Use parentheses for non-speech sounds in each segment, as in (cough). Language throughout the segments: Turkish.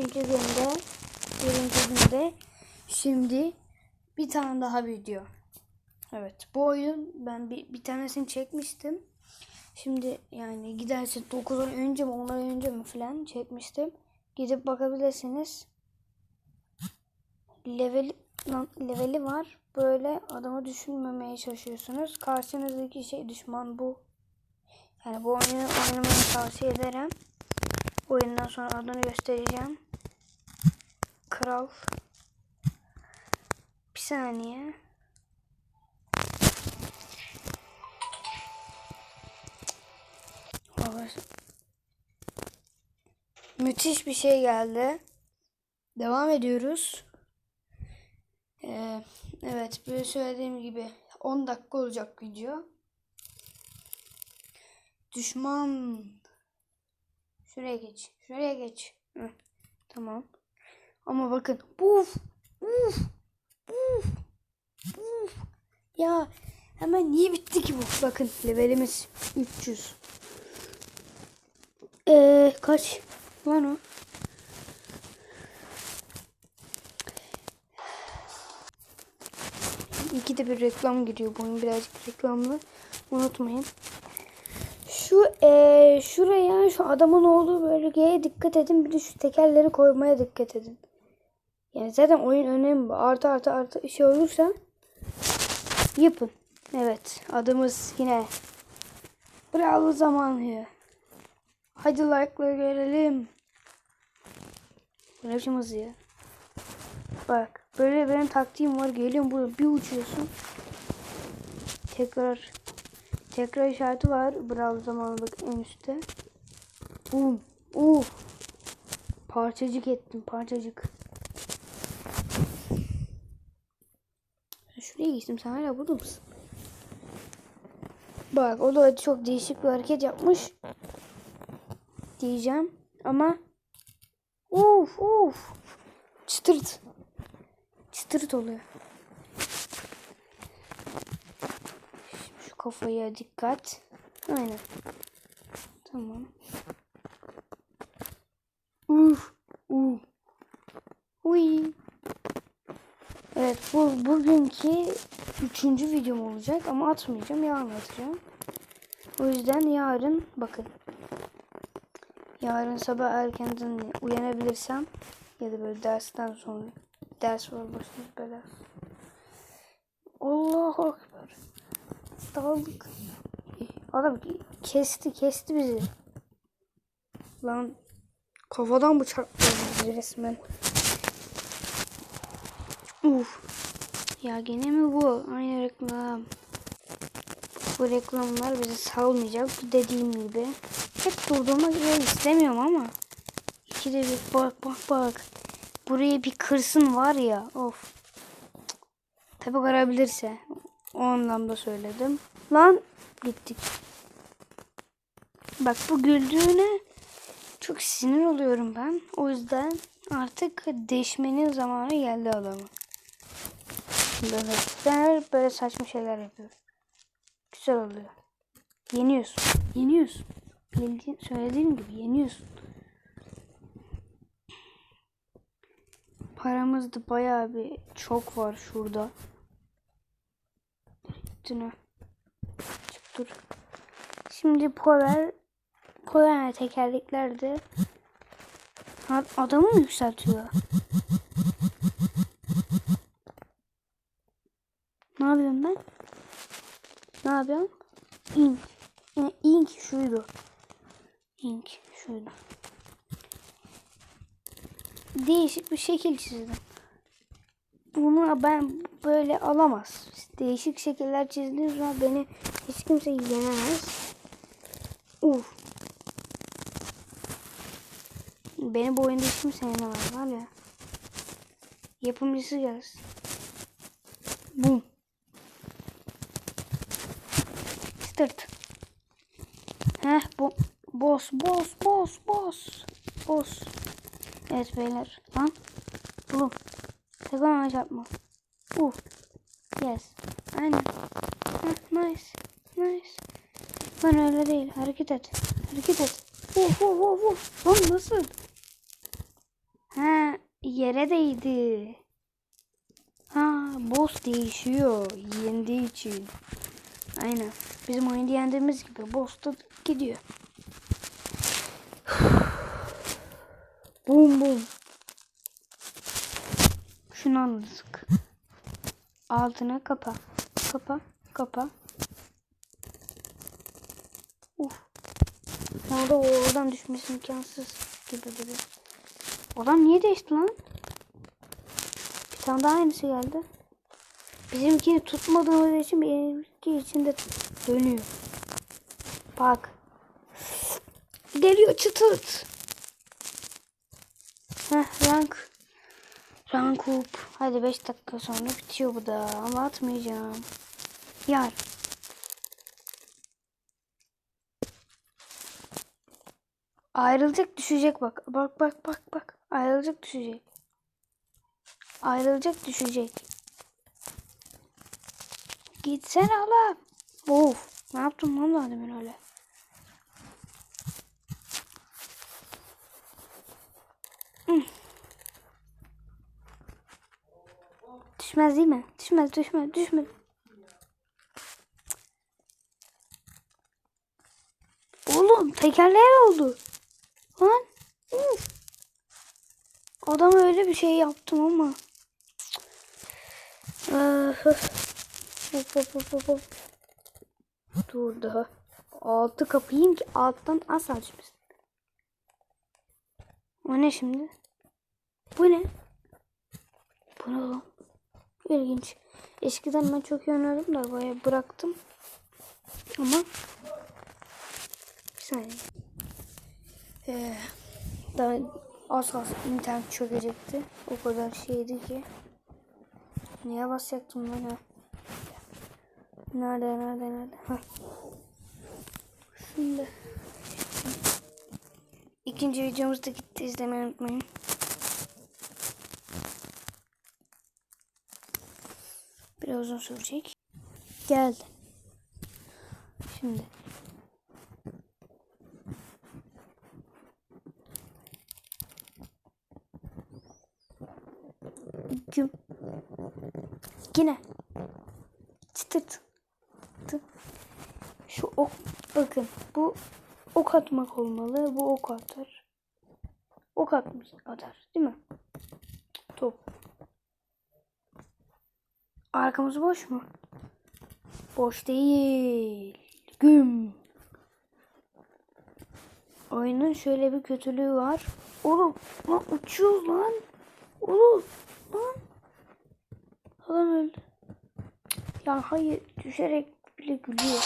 birinci günde birinci günde şimdi bir tane daha video. Evet bu oyun ben bir, bir tanesini çekmiştim. Şimdi yani giderse 9 ay önce mi 10 ay önce mi falan çekmiştim. Gidip bakabilirsiniz. Level, leveli var. Böyle adamı düşünmemeye çalışıyorsunuz. Karşınızdaki şey düşman bu. Yani bu oyunu oynamayı tavsiye ederim. Oyundan sonra adını göstereceğim. Kral. Bir saniye. Müthiş bir şey geldi. Devam ediyoruz. Ee, evet, böyle söylediğim gibi 10 dakika olacak video. Düşman. Şuraya geç. Şuraya geç. Heh, tamam. Ama bakın. Uf. Uf. Uf. Uf. Ya hemen niye bitti ki bu? Bakın levelimiz 300. Ee, kaç? Lan o. İkide bir reklam giriyor. Bu oyun birazcık reklamlı. Unutmayın. Şu eee şuraya şu adamın olduğu bölgeye dikkat edin. Bir de şu tekerleri koymaya dikkat edin. Yani zaten oyun önemli. Artı artı artı şey olursa yapın. Evet adımız yine Bravo zamanı. Hadi like'ları görelim. Bu ne biçim hızı ya? Bak böyle benim taktiğim var. Geliyorum burada bir uçuyorsun. Tekrar tekrar işareti var. Bravo zamanı bak en üstte. Bum. Uf. Parçacık ettim parçacık. Şuraya geçtim sen hala burada mısın? Bak o da çok değişik bir hareket yapmış. Diyeceğim ama uf uf çıtırt çıtırt oluyor. Şimdi şu kafaya dikkat. Aynen. Tamam. Uf uf. Uy. Evet bu bugünkü üçüncü videom olacak ama atmayacağım yarın atacağım. O yüzden yarın bakın. Yarın sabah erkenden uyanabilirsem ya da böyle dersten sonra ders var başımız belası. Allahu Ekber. Daldık. Adam kesti kesti bizi. Lan kafadan bıçakladı bizi resmen. Uf. Ya gene mi bu? Aynı reklam. Bu reklamlar bizi salmayacak. Dediğim gibi. Hep durdurmak istemiyorum ama. İkide bir bak bak bak. Burayı bir kırsın var ya. Of. Tabi kırabilirse. O anlamda söyledim. Lan gittik. Bak bu güldüğüne çok sinir oluyorum ben. O yüzden artık deşmenin zamanı geldi adamı. Böyle, böyle saçma şeyler yapıyorum. Güzel oluyor. Yeniyorsun. Yeniyorsun. Bildiğin, söylediğim gibi yeniyorsun. Paramız da bayağı bir çok var şurada. Üstüne. Çık dur. Şimdi power power tekerlekler de Ha, adamı mı yükseltiyor? Ne yapıyorum ben? Ne yapıyorum? Ink. Yani ink şuydu. Ink şuydu. Değişik bir şekil çizdim. Bunu ben böyle alamaz. Değişik şekiller çizdiğim zaman beni hiç kimse yenemez. Uf. Beni bu oyunda hiç kimse yenemez var ya. Yapımcısı gelsin. Bum. Tırt. Heh bu boss boss boss boss boss. Evet beyler. Lan. Oğlum. Tekrar çarpma. Uh. Yes. Aynen. Heh, nice. Nice. Lan öyle değil. Hareket et. Hareket et. Uh uh uh uh. Lan nasıl? Heh Yere değdi. Ha, boss değişiyor yendiği için. Aynen. Bizim oyunu yendiğimiz gibi boss da gidiyor. (sighs) bum bum. Şunu anladık. Altına kapa. Kapa. Kapa. Uf. Orada o oradan düşmesi imkansız gibi duruyor. Adam niye değişti lan? Bir tane daha aynısı geldi. Bizimkini tutmadığımız için benimki içinde dönüyor. Bak. Geliyor çıtıt. Heh rank. Rank up. Hadi 5 dakika sonra bitiyor bu da. Ama atmayacağım. Yar. Ayrılacak düşecek bak. Bak bak bak bak. Ayrılacak düşecek. Ayrılacak düşecek. Gitsene Allah. Of. Ne yaptın lan daha demin öyle? Düşmez değil mi? Düşmez düşmez düşmez. Oğlum tekerleğe oldu. Lan. Adam öyle bir şey yaptım ama. Öf, öf. Hop, hop, hop, hop. Dur daha. Altı kapayım ki alttan as açmasın. O ne şimdi? Bu ne? Bu ne lan? İlginç. Eskiden ben çok iyi oynardım da bayağı bıraktım. Ama bir saniye. Ee, daha az az internet çökecekti. O kadar şeydi ki. Neye basacaktım ben ha? Nerede nerede nerede? Ha. Şimdi. İkinci videomuz da gitti. izlemeyi unutmayın. Uzun sürecek. Geldi. Şimdi. Güm. Yine. Çıtırt. Tı. Şu ok. Bakın. Bu ok atmak olmalı. Bu ok atar. Ok atmış atar. Değil mi? Arkamız boş mu? Boş değil. Güm. Oyunun şöyle bir kötülüğü var. Oğlum lan uçuyoruz lan. Oğlum lan. Adam öldü. Ya hayır düşerek bile gülüyor.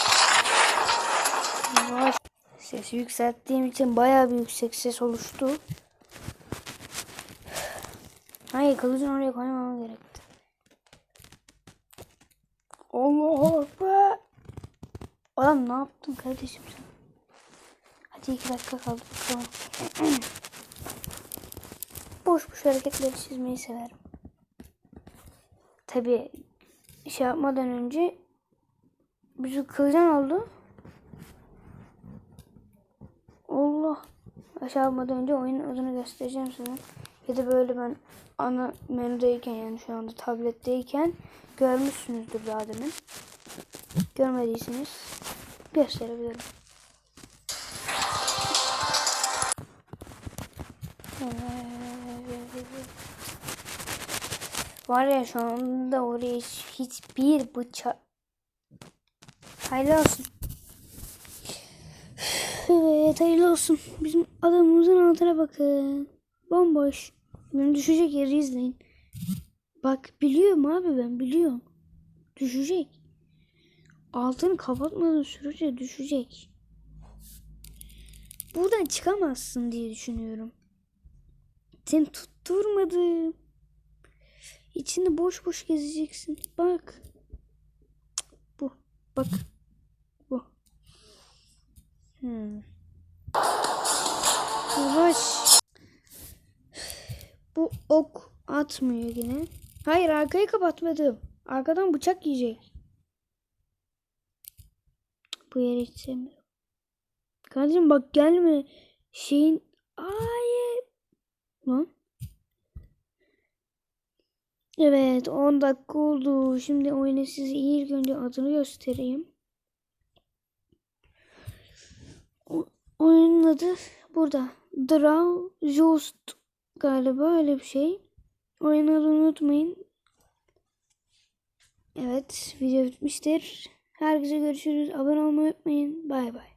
Yavaş. Sesi yükselttiğim için bayağı bir yüksek ses oluştu. Hayır kılıcını oraya koymama gerekti. Allah Ekber. Adam ne yaptın kardeşim sen? Hadi iki dakika kaldı bakalım. (clears throat) boş boş hareketleri çizmeyi severim. Tabi şey yapmadan önce bizi kılıcan oldu. Allah. Aşağı yapmadan önce oyunun adını göstereceğim size. Ya da böyle ben ana menüdeyken yani şu anda tabletteyken görmüşsünüzdür daha demin. Görmediyseniz gösterebilirim. Var ya şu anda oraya hiçbir bıçak Hayırlı olsun. Evet hayırlı olsun. Bizim adamımızın altına bakın. Bomboş. Benim düşecek yeri izleyin. Bak biliyorum abi ben biliyorum. Düşecek. Altını kapatmadan sürece düşecek. Buradan çıkamazsın diye düşünüyorum. Seni tutturmadım. İçinde boş boş gezeceksin. Bak. Bu. Bak. Bu. Hmm. Yavaş. Bu ok atmıyor yine. Hayır arkayı kapatmadım. Arkadan bıçak yiyecek. Bu yeri hiç sevmiyorum. Kardeşim bak gelme. Şeyin... Hayır. Lan. Evet 10 dakika oldu. Şimdi oyunu size ilk önce adını göstereyim. O- oyunun adı burada. Draw Just galiba öyle bir şey. Oyun adını unutmayın. Evet video bitmiştir. Herkese görüşürüz. Abone olmayı unutmayın. Bay bay.